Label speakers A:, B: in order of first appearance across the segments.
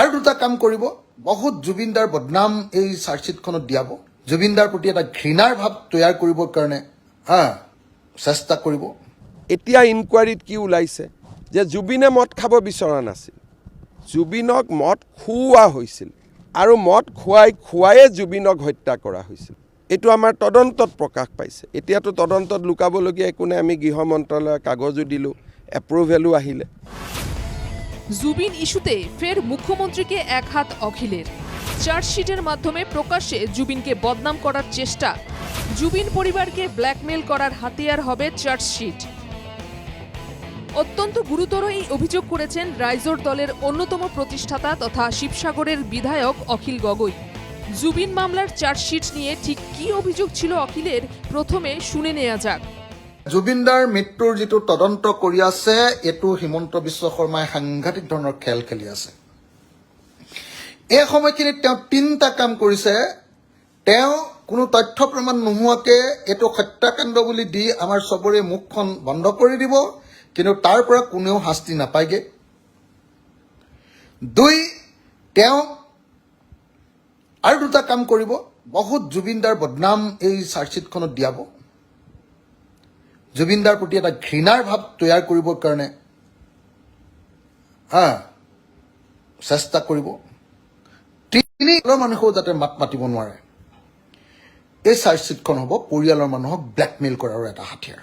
A: আৰু দুটা কাম কৰিব। বহুত জুবিনদাৰ বদনাম এই চাৰ্জশ্বিটখনত দিয়াব জুবিনদাৰ প্ৰতি এটা ঘৃণাৰ ভাৱ তৈয়াৰ কৰিবৰ কাৰণে হা, চেষ্টা কৰিব।
B: এতিয়া ইনকুৱাৰীত কি ওলাইছে? যে জুবিনে মদ খাব বিচৰা নাছিল। জুবিনক মদ খুওৱা হৈছিল আৰু মদ খুৱাই খুৱায়ে জুবিনক হত্যা কৰা হৈছিল। এইটো আমাৰ তদন্তত প্ৰকাশ পাইছে। এতিয়াতো তদন্তত লুকাবলগীয়া একো নাই। আমি গৃহ মন্ত্ৰালয়ৰ কাগজো দিলোঁ এপ্ৰুভেলো আহিলে।
C: জুবিন ইস্যুতে ফের মুখ্যমন্ত্রীকে এক হাত অখিলের। চার্জশিটের মাধ্যমে প্রকাশ্যে জুবিনকে বদনাম করার চেষ্টা। জুবিন পরিবারকে ব্ল্যাকমেল করার হাতিয়ার হবে চার্জশিট। অত্যন্ত গুরুতর এই অভিযোগ করেছেন রাইজোর দলের অন্যতম প্রতিষ্ঠাতা তথা শিবসাগরের বিধায়ক অখিল গগৈ। জুবিন মামলার চার্জশিট নিয়ে ঠিক কী অভিযোগ ছিল অখিলের, প্রথমে শুনে নেওয়া যাক।
A: জুবিনদাৰ মৃত্যুৰ যিটো তদন্ত কৰি আছে, এইটো হিমন্ত বিশ্ব শৰ্মাই সাংঘাতিক ধৰণৰ খেল খেলি আছে। এই সময়খিনিত তেওঁ তিনিটা কাম কৰিছে। তেওঁ কোনো তথ্য প্ৰমাণ নোহোৱাকৈ এইটো হত্যাকাণ্ড বুলি দি আমাৰ চবৰে মুখখন বন্ধ কৰি দিব, কিন্তু তাৰ পৰা কোনেও শাস্তি নাপায়গৈ। দুই, তেওঁ আৰু দুটা কাম কৰিব। বহুত জুবিনদাৰ বদনাম এই চাৰ্জশ্বিটখনত দিয়াব। জুবিনদাৰ প্ৰতি এটা ঘৃণাৰ ভাৱ তৈয়াৰ কৰিবৰ কাৰণে, হা, চেষ্টা কৰিব। তিনি মানুহেও যাতে মাত মাতিব নোৱাৰে। এই চাৰ্জশ্বিটখন হ'ব পৰিয়ালৰ মানুহক ব্লেকমেইল কৰাৰ এটা হাতিয়াৰ।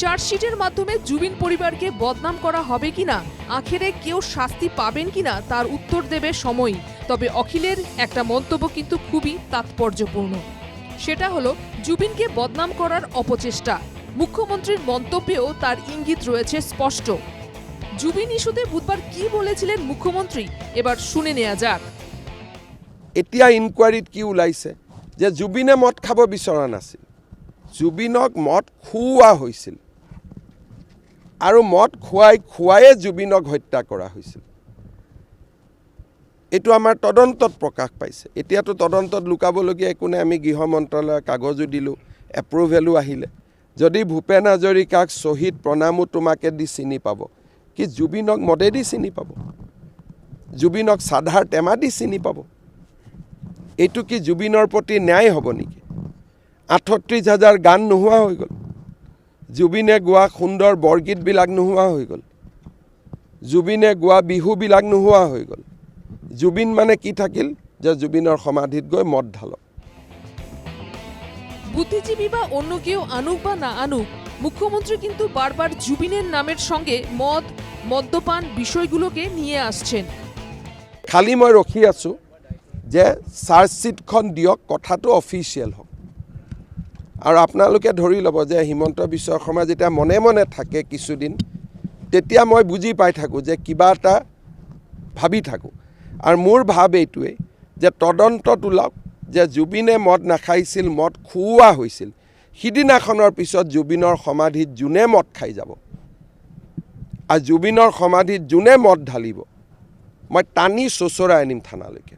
C: চার্জশিটের মাধ্যমে জুবিন পরিবারকে বদনাম করা হবে কিনা আখেরে কেউ শাস্তি পাবেন কিনা তার উত্তর দেবে সময়। তবে অখিলের একটা মন্তব্য কিন্তু খুবই তাৎপর্যপূর্ণ সেটা হলো জুবিনকে বদনাম করার অপচেষ্টা। মুখ্যমন্ত্রীর মন্তব্যেও তার ইঙ্গিত রয়েছে স্পষ্ট। জুবিন ইস্যুতে বুধবার কি বলেছিলেন মুখ্যমন্ত্রী? এবার শুনে নেওয়া যাক।
B: এতিয়া ইনকুৱাৰীত কি ওলাইছে? যে জুবিনে মদ খাব বিচৰা নাছিল। জুবিনক মদ খুওৱা হৈছিল। আৰু মদ খুৱাই খুৱায়ে জুবিনক হত্যা কৰা হৈছিল। এইটো আমাৰ তদন্তত প্ৰকাশ পাইছে। এতিয়াতো তদন্তত লুকাবলগীয়া একো নাই। আমি গৃহ মন্ত্ৰালয়ৰ কাগজো দিলোঁ এপ্ৰুভেলো আহিলে। যদি ভূপেন হাজৰিকাক শ্বহীদ প্ৰণামো তোমাকে দি চিনি পাব কি জুবিনক মদেদি চিনি পাব? জুবিনক চাধাৰ টেমা দি চিনি পাব? এইটো কি জুবিনৰ প্ৰতি ন্যায় হ'ব নেকি? আঠত্ৰিছ হাজাৰ গান নোহোৱা হৈ গ'ল। জুবিনে গোৱা সুন্দৰ বৰগীতবিলাক নোহোৱা হৈ গ'ল। জুবিনে গোৱা বিহুবিলাক নোহোৱা হৈ গ'ল। জুবিন মানে কি থাকিল? যে জুবিনৰ সমাধিত গৈ মদ ঢালক
C: বুদ্ধিজীবী বা অন্য কেউ আনুক বা না আনুক মুখ্যমন্ত্রী কিন্তু বারবার জুবিনের নামের সঙ্গে মদ মদ্যপান বিষয়গুলোকে নিয়ে আসছেন।
B: খালি মই ৰখি আছোঁ যে চাৰ্জশ্বিটখন দিয়ক কথাটো অফিচিয়েল হওক। আৰু আপোনালোকে ধৰি ল'ব যে হিমন্ত বিশ্ব শৰ্মা যেতিয়া মনে মনে থাকে কিছুদিন তেতিয়া মই বুজি পাই থাকোঁ যে কিবা এটা ভাবি থাকোঁ। আৰু মোৰ ভাৱ এইটোৱেই যে তদন্তত ওলাওক যে জুবিনে মদ নাখাইছিল, মদ খুওৱা হৈছিল। সিদিনাখনৰ পিছত জুবিনৰ সমাধিত যোনে মদ খাই যাব আৰু জুবিনৰ সমাধিত যোনে মদ ঢালিব, মই টানি চোঁচৰাই আনিম থানালৈকে।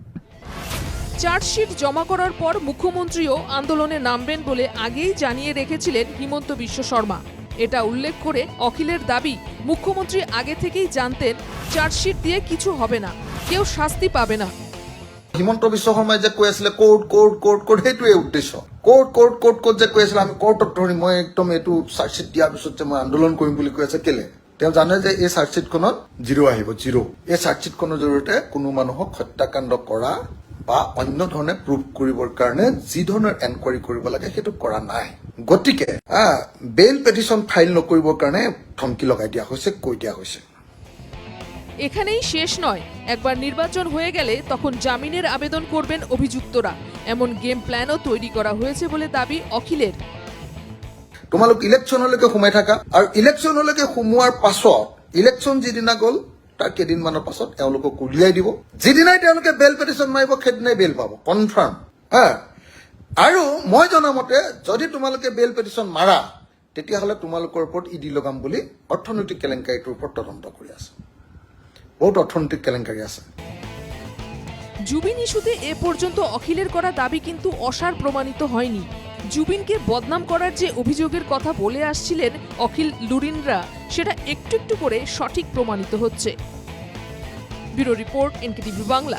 C: চার্জশিট জমা করার পর মুখ্যমন্ত্রীও আন্দোলনে নামবেন বলে আগেই জানিয়ে রেখেছিলেন হিমন্ত বিশ্ব শর্মা এটা উল্লেখ করে অখিলের দাবি মুখ্যমন্ত্রী আগে থেকেই জানতেন চার্জশিট দিয়ে কিছু হবে না। কেউ শাস্তি পাবে না।
A: হিমন্ত বিশ্ব শৰ্মাই যে কৈ আছিলে কোৰ্ট কোৰ্ট কোৰ্ট কোৰ্ট সেইটোৱে উদ্দেশ্য। কোৰ্ট কোৰ্ট কোৰ্ট কোৰ্ট যে কৈ আছিলে আমি কোৰ্টত ধৰিম মই একদম এইটো চাৰ্জশ্বিট দিয়াৰ পিছত যে মই আন্দোলন কৰিম বুলি কৈ আছে কেলে? তেওঁ জানে যে এই চাৰ্জশ্বিটখনত জিৰ' আহিব, জিৰ' এই চাৰ্জশ্বিটখনৰ জৰিয়তে কোনো মানুহক হত্যাকাণ্ড কৰা বা অন্য ধৰণে প্ৰুভ কৰিবৰ কাৰণে যি ধৰণৰ এনকুৱাৰী কৰিব লাগে, সেইটো কৰা নাই। গতিকে বেইল পেটিশ্যন ফাইল নকৰিবৰ কাৰণে ধমকি লগাই দিয়া হৈছে, কৈ দিয়া হৈছে।
C: এখানেই শেষ নয়। একবার নির্বাচন হয়ে গেলে তখন জামিনের আবেদন করবেন অভিযুক্তরা। এমন গেম প্ল্যানও তৈরি করা হয়েছে বলে দাবি অখিলের।
A: তোমালোক ইলেকশ্যনলৈকে সোমাই থাকা আৰু ইলেকশ্যনলৈকে সোমোৱাৰ পাছত ইলেকশ্যন যিদিনা গ'ল, তাৰ কেইদিনমানৰ পাছত এওঁলোকক উলিয়াই দিব। যিদিনাই তেওঁলোকে বেল পেটিশ্যন মাৰিব, সেইদিনাই বেল পাব। কনফাৰ্ম হা? আৰু মই জনামতে যদি তোমালোকে বেল পেটিশ্যন মাৰা, তেতিয়াহ'লে তোমালোকৰ ওপৰত ইডি লগাম বুলি অৰ্থনৈতিক কেলেংকাৰীটোৰ ওপৰত তদন্ত কৰি আছে। বহুত অর্থনৈতিক কেলেঙ্কারি আছে।
C: জুবিন ইস্যুতে এ পর্যন্ত অখিলের করা দাবি কিন্তু অসার প্রমাণিত হয়নি। জুবিনকে বদনাম করার যে অভিযোগের কথা বলে আসছিলেন অখিল লুরিনরা, সেটা একটু একটু করে সঠিক প্রমাণিত হচ্ছে। Bureau report NKTV Bangla.